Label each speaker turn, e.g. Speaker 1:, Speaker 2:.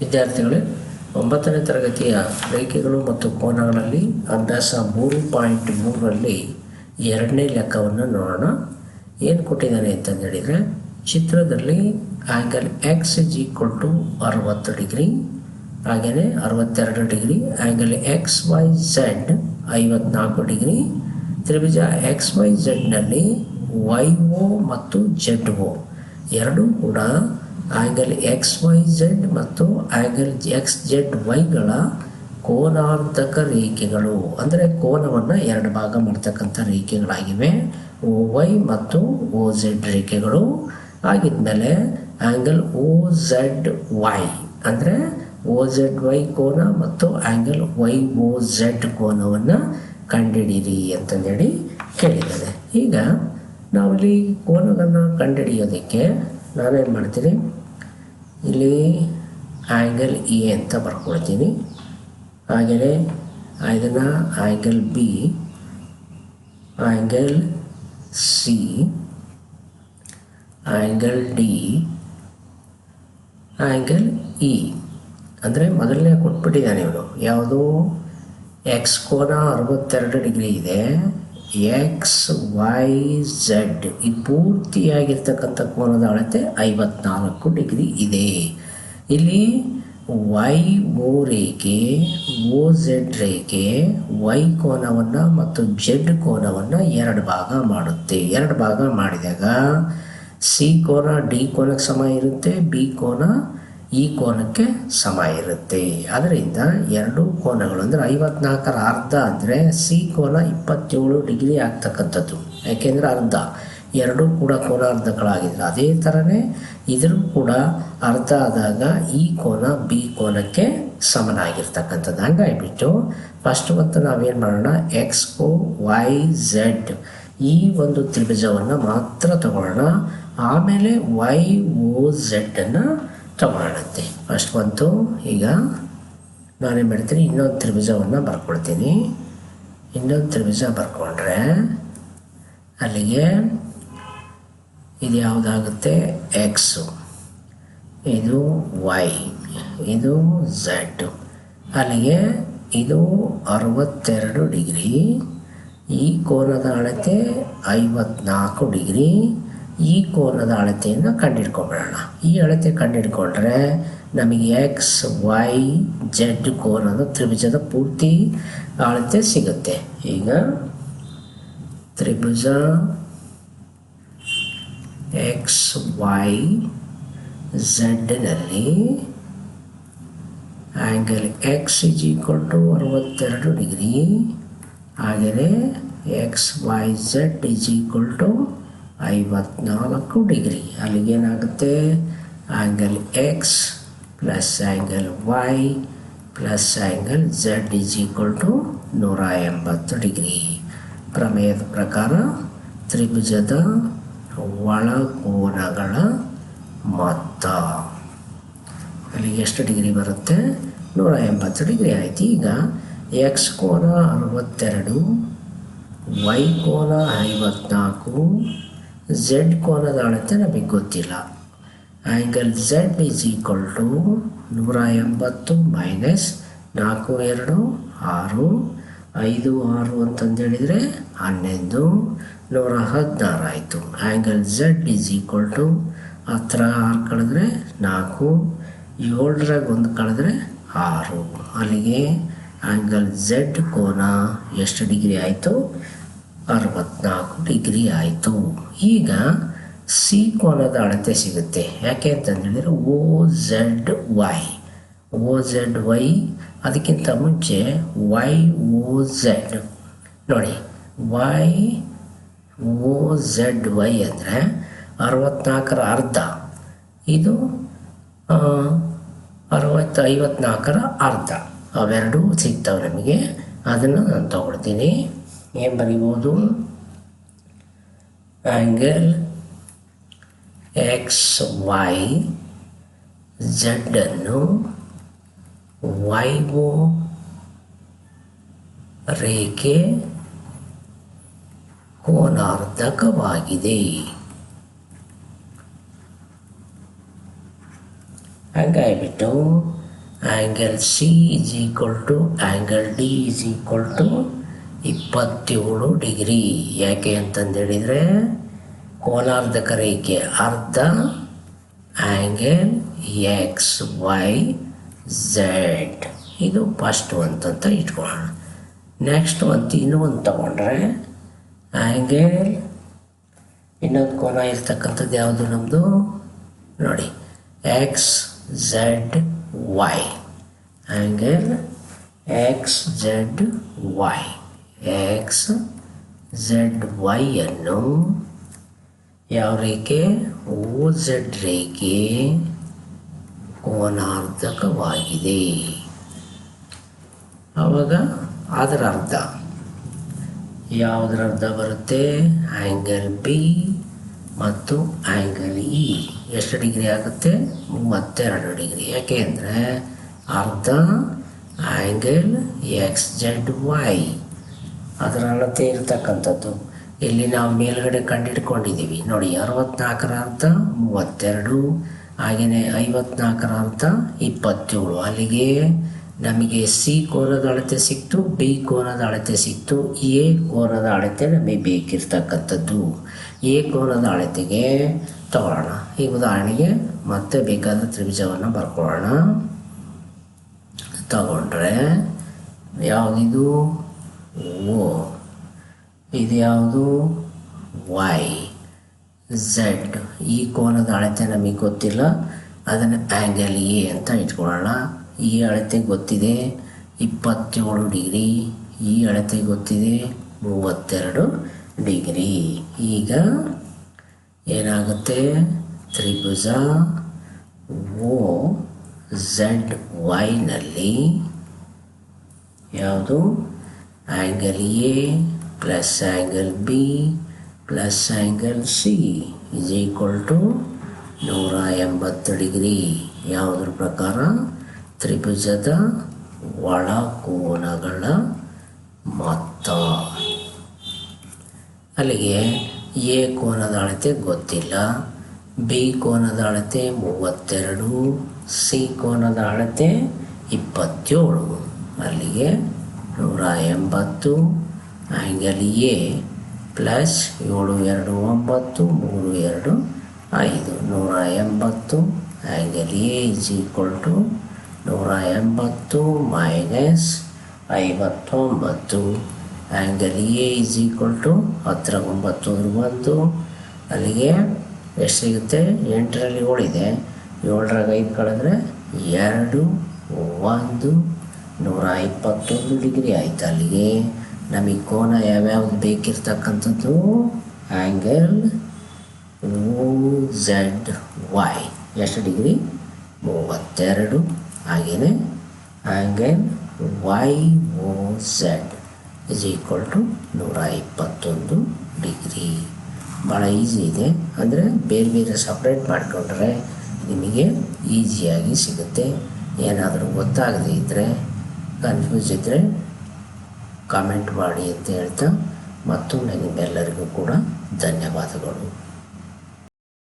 Speaker 1: ವಿದ್ಯಾರ್ಥಿಗಳೇ, ಒಂಬತ್ತನೇ ತರಗತಿಯ ರೇಖೆಗಳು ಮತ್ತು ಕೋನಗಳಲ್ಲಿ ಅಭ್ಯಾಸ ಮೂರು ಪಾಯಿಂಟ್ ಮೂರರಲ್ಲಿ ಎರಡನೇ ಲೆಕ್ಕವನ್ನು ನೋಡೋಣ. ಏನು ಕೊಟ್ಟಿದ್ದಾನೆ ಅಂತಂದು ಹೇಳಿದರೆ, ಚಿತ್ರದಲ್ಲಿ angle X is equal to ಅರವತ್ತು ಡಿಗ್ರಿ, ಹಾಗೆಯೇ ಅರವತ್ತೆರಡು degree angle X Y Z ಐವತ್ನಾಲ್ಕು ಡಿಗ್ರಿ, ತ್ರಿಭುಜ ಎಕ್ಸ್ ವೈ ಝೆಡ್ನಲ್ಲಿ ವೈ ಒ ಮತ್ತು ಜೆಡ್ ಓ ಎರಡೂ ಕೂಡ ಆ್ಯಂಗಲ್ ಎಕ್ಸ್ ವೈ ಝೆಡ್ ಮತ್ತು ಆ್ಯಂಗಲ್ ಎಕ್ಸ್ ಜೆಡ್ ವೈಗಳ ಕೋನಾರ್ಧಕ ರೇಖೆಗಳು. ಅಂದರೆ ಕೋನವನ್ನು ಎರಡು ಭಾಗ ಮಾಡ್ತಕ್ಕಂಥ ರೇಖೆಗಳಾಗಿವೆ. ಓ ವೈ ಮತ್ತು ಓ ಝೆಡ್ ರೇಖೆಗಳು. ಆಗಿದ್ಮೇಲೆ ಆ್ಯಂಗಲ್ ಓ ಝೆಡ್ ವೈ ಅಂದರೆ ಓ ಝೆಡ್ ವೈ ಕೋನ ಮತ್ತು ಆ್ಯಂಗಲ್ ವೈ ಓ ಝೆಡ್ ಕೋನವನ್ನು ಕಂಡುಹಿಡೀರಿ ಅಂತಂದೇಳಿ ಕೇಳಿದ್ದಾರೆ ಈಗ ನಾವಿಲ್ಲಿ ಕೋನವನ್ನು ಕಂಡುಹಿಡಿಯೋದಕ್ಕೆ ನಾನೇನು ಮಾಡ್ತೀನಿ? ಇಲ್ಲಿ ಆ್ಯಂಗಲ್ ಎ ಅಂತ ಬರ್ಕೊಳ್ತೀನಿ. ಹಾಗೆಯೇ, ಇದನ್ನು angle B angle C angle D angle E ಅಂದರೆ ಮೊದಲನೇ ಕೊಟ್ಬಿಟ್ಟಿದ್ದಾನೆ ಇವನು. ಯಾವುದು ಎಕ್ಸ್ ಕೋನ ಅರವತ್ತೆರಡು ಡಿಗ್ರಿ ಇದೆ. ಎಕ್ಸ್ ವೈ ಝಡ್ ಇದು ಪೂರ್ತಿಯಾಗಿರ್ತಕ್ಕಂಥ ಕೋನದ ಅಳತೆ ಐವತ್ನಾಲ್ಕು ಡಿಗ್ರಿ ಇದೆ. ಇಲ್ಲಿ ವೈ ಓ ರೇಖೆ ಓ ಝೆಡ್ ರೇಖೆ ವೈ ಕೋನವನ್ನು ಮತ್ತು ಜೆಡ್ ಕೋನವನ್ನು ಎರಡು ಭಾಗ ಮಾಡುತ್ತೆ. ಎರಡು ಭಾಗ ಮಾಡಿದಾಗ ಸಿ ಕೋನ ಡಿ ಕೋನಕ್ಕೆ ಸಮ ಇರುತ್ತೆ ಬಿ ಕೋನ ಈ ಕೋನಕ್ಕೆ ಸಮ ಇರುತ್ತೆ. ಅದರಿಂದ ಎರಡು ಕೋನಗಳು ಅಂದರೆ ಐವತ್ನಾಲ್ಕರ ಅರ್ಧ ಅಂದರೆ ಸಿ ಕೋನ ಇಪ್ಪತ್ತೇಳು ಡಿಗ್ರಿ ಆಗ್ತಕ್ಕಂಥದ್ದು. ಯಾಕೆಂದರೆ ಅರ್ಧ, ಎರಡೂ ಕೂಡ ಕೋನಾರ್ಧಗಳಾಗಿದ್ರೆ ಅದೇ ಥರನೇ ಇದರೂ ಕೂಡ ಅರ್ಧ ಆದಾಗ ಈ ಕೋನ ಬಿ ಕೋನಕ್ಕೆ ಸಮನಾಗಿರ್ತಕ್ಕಂಥದ್ದು. ಹಂಗಾಗಿಬಿಟ್ಟು ಫಸ್ಟ್ ಮತ್ತು ನಾವೇನು ಮಾಡೋಣ? ಎಕ್ಸ್ ಕೋ ವೈ ಝೆಡ್ ಈ ಒಂದು ತ್ರಿಭುಜವನ್ನು ಮಾತ್ರ ತಗೊಳ್ಳೋಣ. ಆಮೇಲೆ ವೈ ಓ ಝೆಡ್ಡನ್ನು ತಗೊಳ್ಳೋಣಂತೆ. ಫಸ್ಟ್ ಬಂತು ಈಗ ನಾನೇನು ಮಾಡ್ತೀನಿ, ಇನ್ನೊಂದು ತ್ರಿಭುಜವನ್ನು ಬರ್ಕೊಳ್ತೀನಿ. ಇನ್ನೊಂದು ತ್ರಿಭುಜ ಬರ್ಕೊಂಡ್ರೆ ಅಲ್ಲಿಗೆ ಇದು ಯಾವುದಾಗುತ್ತೆ? ಎಕ್ಸು ಇದು ವೈ ಇದು ಝೆಡ್ ಅಲ್ಲಿಗೆ ಇದು ಅರವತ್ತೆರಡು ಡಿಗ್ರಿ, ಈ ಕೋನದ ಅಳತೆ ಐವತ್ನಾಲ್ಕು ಡಿಗ್ರಿ ಈ ಕೋನದ ಅಳತೆಯನ್ನು ಕಂಡುಹಿಡ್ಕೊಂಬಿಡೋಣ ಈ ಅಳತೆ ಕಂಡುಹಿಡ್ಕೊಂಡ್ರೆ ನಮಗೆ ಎಕ್ಸ್ ವೈ ಜೆಡ್ ಕೋನದ ತ್ರಿಭುಜದ ಪೂರ್ತಿ ಅಳತೆ ಸಿಗುತ್ತೆ. ಈಗ ತ್ರಿಭುಜ X Y ಝೆಡ್ನಲ್ಲಿ angle X is equal to ಅರವತ್ತೆರಡು ಡಿಗ್ರಿ. ಹಾಗೆಯೇ X Y Z is equal to ಐವತ್ನಾಲ್ಕು degree. ಅಲ್ಲಿಗೇನಾಗುತ್ತೆ angle X plus angle Y plus angle Z is equal to ನೂರ ಎಂಬತ್ತು ಡಿಗ್ರಿ. ಪ್ರಮೇಯದ ಪ್ರಕಾರ ತ್ರಿಭುಜದ ಒಳಕೋನಗಳ ಮೊತ್ತ. ಅಲ್ಲಿಗೆ ಎಷ್ಟು ಡಿಗ್ರಿ ಬರುತ್ತೆ? ನೂರ ಎಂಬತ್ತು ಡಿಗ್ರಿ ಆಯಿತು. ಈಗ ಎಕ್ಸ್ ಕೋನ ಅರವತ್ತೆರಡು ವೈ ಕೋನ ಐವತ್ನಾಲ್ಕು ಝೆಡ್ ಕೋನದ ಅಳತೆ ನಮಗೆ ಗೊತ್ತಿಲ್ಲ. Angle Z is equal to ನೂರ ಎಂಬತ್ತು ಮೈನಸ್ ನಾಲ್ಕು ಎರಡು ಆರು ಐದು ಆರು ಅಂತಂದೇಳಿದರೆ ಹನ್ನೊಂದು ನೂರ ಹದಿನಾರು ಆಯಿತು. Angle Z is equal to ಹತ್ರ ಆರು ಕಳೆದ್ರೆ ನಾಲ್ಕು ಏಳರಾಗ ಒಂದು ಕಳೆದ್ರೆ ಆರು. ಅಲ್ಲಿಗೆ ಆ್ಯಂಗಲ್ ಝೆಡ್ ಕೋನ ಎಷ್ಟು ಡಿಗ್ರಿ ಆಯಿತು? ಅರವತ್ನಾಲ್ಕು ಡಿಗ್ರಿ ಆಯಿತು. ಈಗ ಸಿ ಕೋನದ ಅಳತೆ ಸಿಗುತ್ತೆ. ಯಾಕೆ ಅಂತಂದೇಳಿದರೆ O Z Y. O Z Y, ಅದಕ್ಕಿಂತ ಮುಂಚೆ ವೈ ಓ ಝೆಡ್. ನೋಡಿ, ವೈ ಓ ಝೆಡ್ ವೈ ಅಂದರೆ ಅರವತ್ನಾಲ್ಕರ ಅರ್ಧ. ಇದು ಅರವತ್ತು, ಐವತ್ನಾಲ್ಕರ ಅರ್ಧ. ಅವೆರಡೂ ಸಿಗ್ತಾವೆ ನಮಗೆ. ಅದನ್ನು ನಾನು ತಗೊಳ್ತೀನಿ. ಏನು ಬರಿಬೋದು ಆ್ಯಂಗಲ್ ಎಕ್ಸ್ ವೈ ಝೆಡ್ಡನ್ನು ವೈ ಓ ರೇಖೆ ಕೋನಾರ್ಧಕವಾಗಿದೆ. ಹಾಗಾಗಿಬಿಟ್ಟು angle C is equal to angle D is equal to ಇಪ್ಪತ್ತೇಳು ಡಿಗ್ರಿ. ಯಾಕೆ ಅಂತಂದೇಳಿದರೆ ಕೋಲಾರ್ಧಕ ರೇಖೆ ಅರ್ಧ ಆ್ಯಂಗಲ್ ಎಕ್ಸ್ ವೈ ಝೆಡ್. ಇದು ಫಸ್ಟ್ ಅಂತ ಇಟ್ಕೊಳ್ಳೋಣ. ನೆಕ್ಸ್ಟ್ ಒಂದು ಇನ್ನೂ ಒಂದು ತಗೊಂಡ್ರೆ ಆ್ಯಂಗಲ್ ಇನ್ನೊಂದು ಕೋನ ಇರ್ತಕ್ಕಂಥದ್ದು ಯಾವುದು ನಮ್ಮದು ನೋಡಿ, X Z Y. Angle X Z Y. X y ವೈಯನ್ನು ಯಾವ ರೇಖೆ? ಓ ಝಡ್ ರೇಖೆ ಕೋನಾರ್ಧಕವಾಗಿದೆ. ಆವಾಗ ಅದರ ಅರ್ಧ. ಯಾವುದರ ಅರ್ಧ ಬರುತ್ತೆ? ಆ್ಯಂಗಲ್ ಬಿ ಮತ್ತು ಆ್ಯಂಗಲ್ ಇ ಎಷ್ಟು ಡಿಗ್ರಿ ಆಗುತ್ತೆ? ಮೂವತ್ತೆರಡು ಡಿಗ್ರಿ. ಯಾಕೆ ಅಂದರೆ ಅರ್ಧ ಆ್ಯಂಗಲ್ ಎಕ್ಸ್ ಜೆಡ್ ವೈ ಅದರ ಅಳತೆ ಇರತಕ್ಕಂಥದ್ದು ಇಲ್ಲಿ ನಾವು ಮೇಲ್ಗಡೆ ಕಂಡಿಡ್ಕೊಂಡಿದ್ದೀವಿ. ನೋಡಿ ಅರವತ್ನಾಲ್ಕರ ಅರ್ಥ ಮೂವತ್ತೆರಡು ಹಾಗೆಯೇ ಐವತ್ನಾಲ್ಕರ ಅರ್ಥ ಇಪ್ಪತ್ತೇಳು. ಅಲ್ಲಿಗೆ ನಮಗೆ ಸಿ ಕೋನದ ಅಳತೆ ಸಿಕ್ತು, ಬಿ ಕೋನದ ಅಳತೆ ಸಿಕ್ತು, ಎ ಕೋನದ ಅಳತೆ ನಮಗೆ ಬೇಕಿರ್ತಕ್ಕಂಥದ್ದು. ಎ ಕೋನದ ಅಳತೆಗೆ ತಗೊಳ್ಳೋಣ ಈ ಉದಾಹರಣೆಗೆ ಮತ್ತೆ ಬೇಕಾದ ತ್ರಿಭುಜವನ್ನು ಬರ್ಕೊಳ್ಳೋಣ. ತಗೊಂಡ್ರೆ ಯಾವುದಿದು ಓ, ಇದು ಯಾವುದು? ವೈ, ಝಡ್, ಈ ಕೋನದ ಅಳತೆ ನಮಗೆ ಗೊತ್ತಿಲ್ಲ. ಅದನ್ನು ಆ್ಯಂಗಲ್ ಎ ಅಂತ ಇಟ್ಕೊಳ್ಳೋಣ. ಈ ಅಳತೆ ಗೊತ್ತಿದೆ, ಇಪ್ಪತ್ತೇಳು ಡಿಗ್ರಿ. ಈ ಅಳತೆ ಗೊತ್ತಿದೆ, ಮೂವತ್ತೆರಡು ಡಿಗ್ರಿ. ಈಗ ಏನಾಗುತ್ತೆ? ತ್ರಿಭುಜ ಓ, ಝಡ್, ವೈನಲ್ಲಿ ಯಾವುದು? Angle A plus angle B plus angle C is equal to ನೂರ ಎಂಬತ್ತು ಡಿಗ್ರಿ. ಯಾವುದ್ರ ಪ್ರಕಾರ? ತ್ರಿಭುಜದ ಒಳ ಕೋನಗಳ ಮೊತ್ತ. ಅಲ್ಲಿಗೆ ಎ ಕೋನದ ಅಳತೆ ಗೊತ್ತಿಲ್ಲ. ಬಿ ಕೋನದ ಅಳತೆ ಮೂವತ್ತೆರಡು, ಸಿ ಕೋನದ ಅಳತೆ ಇಪ್ಪತ್ತೇಳು. ಅಲ್ಲಿಗೆ ನೂರ ಎಂಬತ್ತು ಆ್ಯಂಗಲ್ ಎ ಪ್ಲಸ್ ಏಳು ಎರಡು ಒಂಬತ್ತು, ಮೂರು ಎರಡು ಐದು. ನೂರ ಎಂಬತ್ತು angle A is equal to ನೂರ ಎಂಬತ್ತು ಮೈನಸ್ ಐವತ್ತೊಂಬತ್ತು. Angle A is equal to ಹತ್ತಿರ ಒಂಬತ್ತು ಒಂದು. ಅಲ್ಲಿಗೆ ಎಷ್ಟು ಸಿಗುತ್ತೆ? ಎಂಟರಲ್ಲಿ ಏಳಿದೆ ಏಳರಾಗ ಐದು ಕಳೆದ್ರೆ ಎರಡು, ಒಂದು. ನೂರ ಇಪ್ಪತ್ತೊಂದು ಡಿಗ್ರಿ ಆಯ್ತು ಅಲ್ಲಿಗೆ. ನಮಗೆ ಕೋನ ಯಾವ್ಯಾವ್ದು ಬೇಕಿರ್ತಕ್ಕಂಥದ್ದು? Angle Z Y. ಎಷ್ಟು ಡಿಗ್ರಿ? ಮೂವತ್ತೆರಡು. ಹಾಗೆಯೇ angle Y O Z. Is equal to ನೂರ ಇಪ್ಪತ್ತೊಂದು ಡಿಗ್ರಿ. ಭಾಳ ಈಸಿ ಇದೆ. ಅಂದರೆ ಬೇರೆ ಬೇರೆ ಸಪ್ರೇಟ್ ಮಾಡಿಕೊಂಡ್ರೆ ನಿಮಗೆ ಈಸಿಯಾಗಿ ಸಿಗುತ್ತೆ. ಏನಾದರೂ ಗೊತ್ತಾಗದೇ ಇದ್ದರೆ ಕನ್ಫ್ಯೂಸ್ ಇದ್ದರೆ ಕಾಮೆಂಟ್ ಮಾಡಿ ಅಂತ ಹೇಳ್ತಾ ಮತ್ತು ನಿಮ್ಮೆಲ್ಲರಿಗೂ ಕೂಡ ಧನ್ಯವಾದಗಳು.